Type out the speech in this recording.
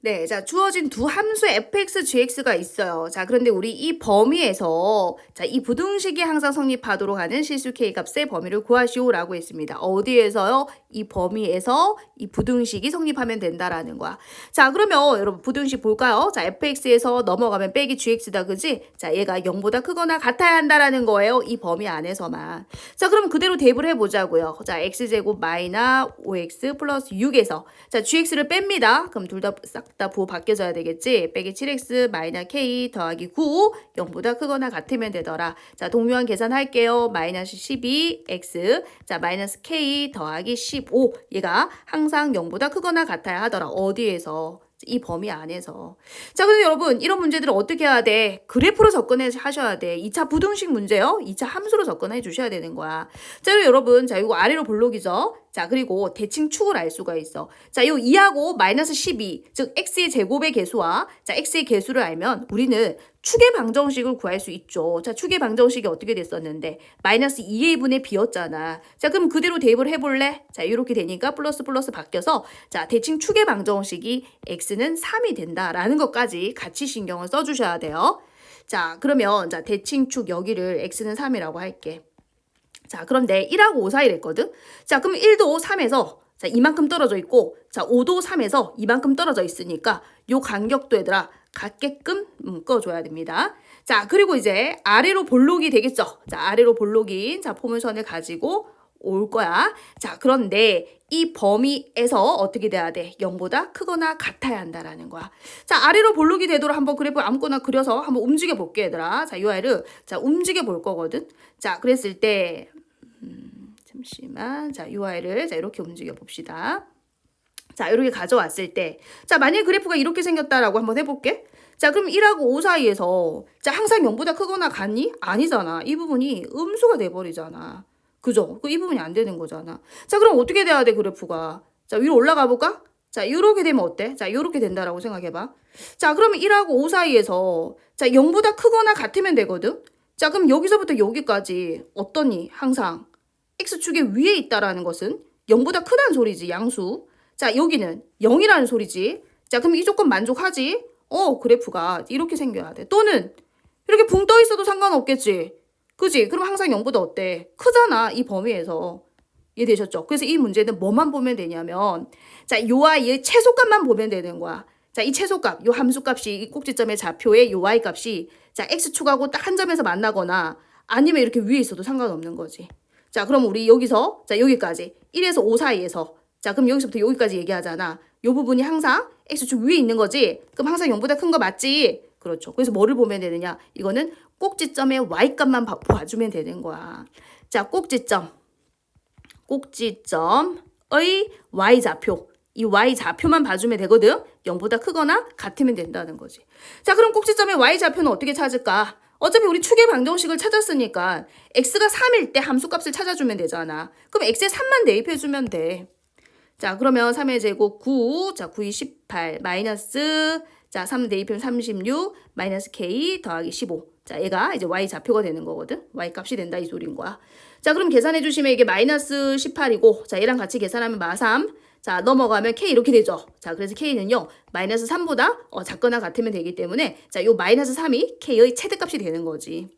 네, 자, 주어진 두 함수 fx, gx가 있어요. 자, 그런데 우리 이 범위에서, 자, 이 부등식이 항상 성립하도록 하는 실수 k 값의 범위를 구하시오라고 했습니다. 어디에서요? 이 범위에서 이 부등식이 성립하면 된다라는 거야. 자, 그러면 여러분 부등식 볼까요? 자, fx에서 넘어가면 빼기 gx다, 그지? 자, 얘가 0보다 크거나 같아야 한다라는 거예요. 이 범위 안에서만. 자, 그럼 그대로 대입을 해 보자고요. 자, x제곱 마이너 5x 플러스 6에서, 자, gx를 뺍니다. 그럼 둘 다 싹다 부호 바뀌어져야 되겠지? 빼기 7x 마이너 k 더하기 9, 0보다 크거나 같으면 되더라. 자, 동료한 계산할게요. 마이너스 12x, 자, 마이너스 k 더하기 15. 얘가 항상 0보다 크거나 같아야 하더라. 어디에서? 이 범위 안에서. 자, 그럼 여러분, 이런 문제들을 어떻게 해야 돼? 그래프로 접근해 하셔야 돼. 2차 부등식 문제요? 2차 함수로 접근해 주셔야 되는 거야. 자, 그리고 여러분, 자, 이거 아래로 볼록이죠? 자, 그리고 대칭 축을 알 수가 있어. 자, 요 2하고 마이너스 12, 즉, x의 제곱의 개수와, 자, x의 개수를 알면 우리는 축의 방정식을 구할 수 있죠. 자, 축의 방정식이 어떻게 됐었는데, 마이너스 2의 분의 b였잖아. 자, 그럼 그대로 대입을 해볼래? 자, 이렇게 되니까 플러스 플러스 바뀌어서, 자, 대칭 축의 방정식이 x는 3이 된다라는 것까지 같이 신경을 써주셔야 돼요. 자, 그러면, 자, 대칭 축 여기를 x는 3이라고 할게. 자, 그런데 1하고 5 사이를 했거든? 자, 그럼 1도 3에서 자, 이만큼 떨어져 있고, 자, 5도 3에서 이만큼 떨어져 있으니까 요 간격도 얘들아 같게끔 묶어줘야 됩니다. 자, 그리고 이제 아래로 볼록이 되겠죠? 자, 아래로 볼록인 자, 포물선을 가지고 올 거야. 자, 그런데 이 범위에서 어떻게 돼야 돼? 0보다 크거나 같아야 한다라는 거야. 자, 아래로 볼록이 되도록 한번 그래프 아무거나 그려서 한번 움직여 볼게, 얘들아. 자, 요 아이를 자, 움직여 볼 거거든. 자, 그랬을 때 음, 잠시만. 자, 요 아이를 자, 이렇게 움직여 봅시다. 자, 이렇게 가져왔을 때, 자, 만약 그래프가 이렇게 생겼다라고 한번 해볼게. 자, 그럼 1하고 5 사이에서, 자, 항상 0보다 크거나 같니? 아니잖아. 이 부분이 음수가 돼버리잖아. 그죠? 그 이 부분이 안 되는 거잖아. 자, 그럼 어떻게 돼야 돼, 그래프가? 자, 위로 올라가 볼까? 자, 이렇게 되면 어때? 자, 이렇게 된다라고 생각해봐. 자, 그러면 1하고 5 사이에서, 자, 0보다 크거나 같으면 되거든? 자, 그럼 여기서부터 여기까지 어떠니? 항상. x축의 위에 있다라는 것은 0보다 크다는 소리지, 양수. 자, 여기는 0이라는 소리지. 자, 그럼 이 조건 만족하지? 어, 그래프가 이렇게 생겨야 돼. 또는 이렇게 붕 떠 있어도 상관없겠지. 그지? 그럼 항상 0보다 어때? 크잖아, 이 범위에서. 이해되셨죠? 그래서 이 문제는 뭐만 보면 되냐면, 자, 요 아이의 최소값만 보면 되는 거야. 자, 이 최소값, 요 함수값이 이 꼭지점의 좌표의 요 y 값이 자, x축하고 딱 한 점에서 만나거나 아니면 이렇게 위에 있어도 상관없는 거지. 자, 그럼 우리 여기서 자, 여기까지 1에서 5 사이에서 자, 그럼 여기서부터 여기까지 얘기하잖아. 요 부분이 항상 x축 위에 있는 거지. 그럼 항상 0보다 큰 거 맞지? 그렇죠. 그래서 뭐를 보면 되느냐? 이거는 꼭지점의 y값만 봐- 봐주면 되는 거야. 자, 꼭지점. 꼭지점의 y좌표. 이 y좌표만 봐주면 되거든. 0보다 크거나 같으면 된다는 거지. 자, 그럼 꼭지점의 y좌표는 어떻게 찾을까? 어차피 우리 축의 방정식을 찾았으니까 x가 3일 때 함수값을 찾아주면 되잖아. 그럼 x에 3만 대입해주면 돼. 자, 그러면 3의 제곱 9, 자, 9이 18, 마이너스, 자, 3 대입하면 36, 마이너스 k 더하기 15. 자, 얘가 이제 y 좌표가 되는 거거든. y 값이 된다 이 소리인 거야. 자, 그럼 계산해 주시면 이게 마이너스 18이고, 자, 얘랑 같이 계산하면 마3. 자, 넘어가면 k 이렇게 되죠. 자, 그래서 k는요, 마이너스 3보다 어, 작거나 같으면 되기 때문에, 자, 요 마이너스 3이 k의 최대값이 되는 거지.